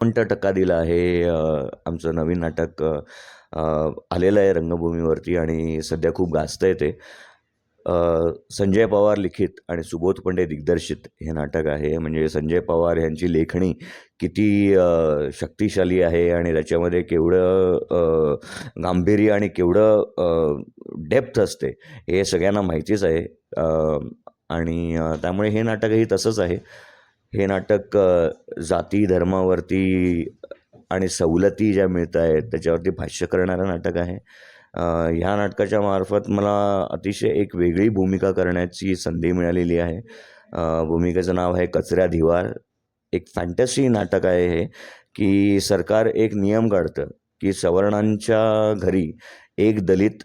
म्हणतं टक्का दिला आहे? आमचं नवीन नाटक आलेलं आहे रंगभूमीवरती आणि सध्या खूप गाजतं आहे ते संजय पवार लिखित आणि सुबोध पंडे दिग्दर्शित हे नाटक आहे. म्हणजे संजय पवार यांची लेखणी किती शक्तिशाली आहे आणि त्याच्यामध्ये केवढं गांभीर्य आणि केवढं डेप्थ असते हे सगळ्यांना माहितीच आहे. आणि त्यामुळे हे नाटकही तसंच आहे. हे नाटक जाती धर्मावरती आणि सवलती ज्या मिळत आहेत त्याच्यावरती भाष्य करणारं नाटक आहे. ह्या नाटकाच्या मार्फत मला अतिशय एक वेगळी भूमिका करण्याची संधी मिळालेली आहे. भूमिकेचं नाव आहे कचऱ्या धिवार. एक फॅन्टसी नाटक आहे हे की सरकार एक नियम काढतं की सवर्णांच्या घरी एक दलित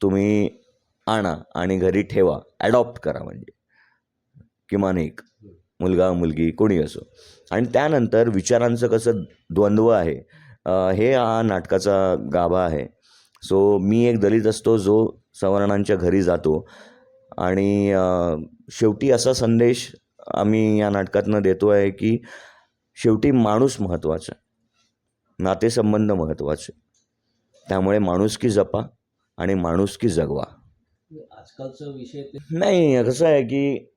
तुम्ही आणा आणि घरी ठेवा ॲडॉप्ट करा म्हणजे किमान एक. मुलगा मुलगी कोणी असो. आणि त्यानंतर विचारांचं कसं द्वंद्व आहे हे हा नाटकाचा गाभा आहे. सो मी एक दलित असतो जो सवर्णांच्या घरी जातो. आणि शेवटी असा संदेश आम्ही या नाटकातनं देतो आहे की शेवटी माणूस महत्त्वाचा नातेसंबंध महत्त्वाचे त्यामुळे माणुसकी जपा आणि माणुसकी जगवा. आजकालचा विषय नाही कसं आहे की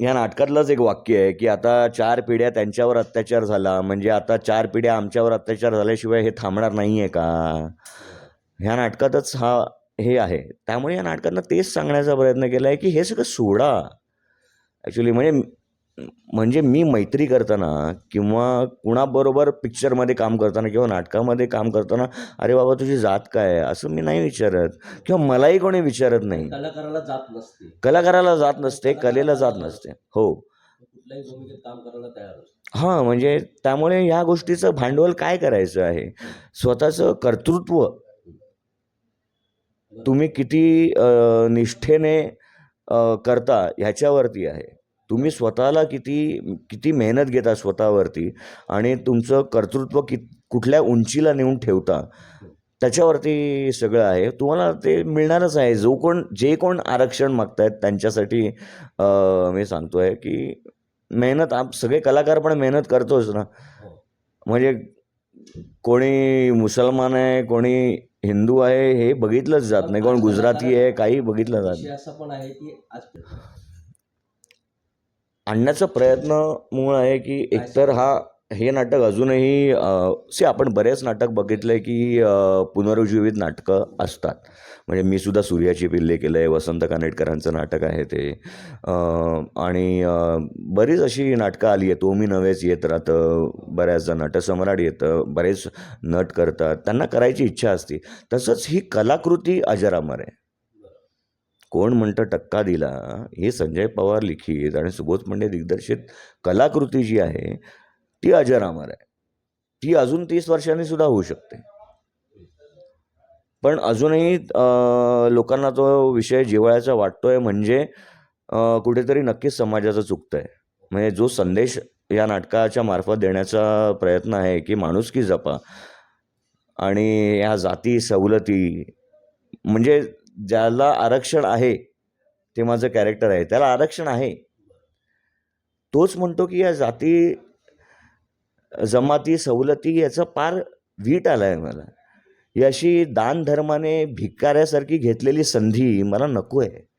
या नाटकातलंच एक वाक्य आहे की आता चार पिढ्या त्यांच्यावर अत्याचार झाला म्हणजे आता चार पिढ्या आमच्यावर अत्याचार झाल्याशिवाय हे थांबणार नाही आहे का? ह्या नाटकातच हा हे आहे. त्यामुळे या नाटकातनं तेच सांगण्याचा प्रयत्न केला आहे की हे सगळं सोडा. ॲक्च्युली म्हणजे म्हणजे मी मैत्री करताना किंवा कुणाबरोबर पिक्चरमध्ये काम करताना किंवा नाटकामध्ये काम करताना अरे बाबा तुझी जात काय आहे? असं मी नाही विचारत. किंवा मलाही कोणी विचारत नाही. कलाकाराला जात नसते. कलाकाराला जात नसते कलेला जात नसते. हो. हां म्हणजे त्यामुळे ह्या गोष्टीचं भांडवल काय करायचं आहे? स्वतःचं कर्तृत्व. तुम्ही किती निष्ठेने करता ह्याच्यावरती आहे. तुम्ही स्वतःला किती किती मेहनत घेता स्वतःवरती आणि तुमचं कर्तृत्व कि कुठल्या उंचीला नेऊन ठेवता त्याच्यावरती सगळं आहे. तुम्हाला ते मिळणारच आहे. जो कोण जे कोण आरक्षण मागतायत त्यांच्यासाठी मी सांगतो आहे की मेहनत आप सगळे कलाकार पण मेहनत करतोच ना. म्हणजे कोणी मुसलमान आहे कोणी हिंदू आहे हे बघितलंच जात नाही. कोण गुजराती आहे काही बघितलं जात नाही. असं पण आहे की आणण्याचा प्रयत्न मूळ आहे की एकतर हा हे नाटक अजूनही से आपण बरेच नाटक बघितलं आहे की पुनरुज्जीवित नाटकं असतात. म्हणजे मी सुद्धा सूर्याची पिल्ले केलं आहे वसंत कानेटकरांचं नाटक आहे ते. आणि बरीच अशी नाटकं आली आहेत. तो मी नव्हेच येत राहतं बऱ्याचदा नटसम्राट येतं बरेच नट करतात. त्यांना करायची इच्छा असते. तसंच ही कलाकृती अजरामर आहे. कोण म्हणतं टक्का दिला? हे संजय पवार लिखित आणि सुबोध पंडे दिग्दर्शित कलाकृती जी आहे ती अजरामर आहे. ती अजून तीस वर्षांनी सुद्धा होऊ शकते. पण अजूनही लोकांना तो विषय जिव्हाळ्याचा वाटतोय म्हणजे कुठेतरी नक्कीच समाजाचं चुकतं आहे म्हणजे जो संदेश या नाटकाच्या मार्फत देण्याचा प्रयत्न आहे की माणुसकी जपा आणि ह्या जाती सवलती म्हणजे ज्याला आरक्षण आहे ते माझं कॅरेक्टर आहे. त्याला आरक्षण आहे. तोच म्हणतो की या जाती जमाती सवलती याचा पार वीट आला आहे मला. ही अशी दानधर्माने भिकाऱ्यासारखी घेतलेली संधी मला नको आहे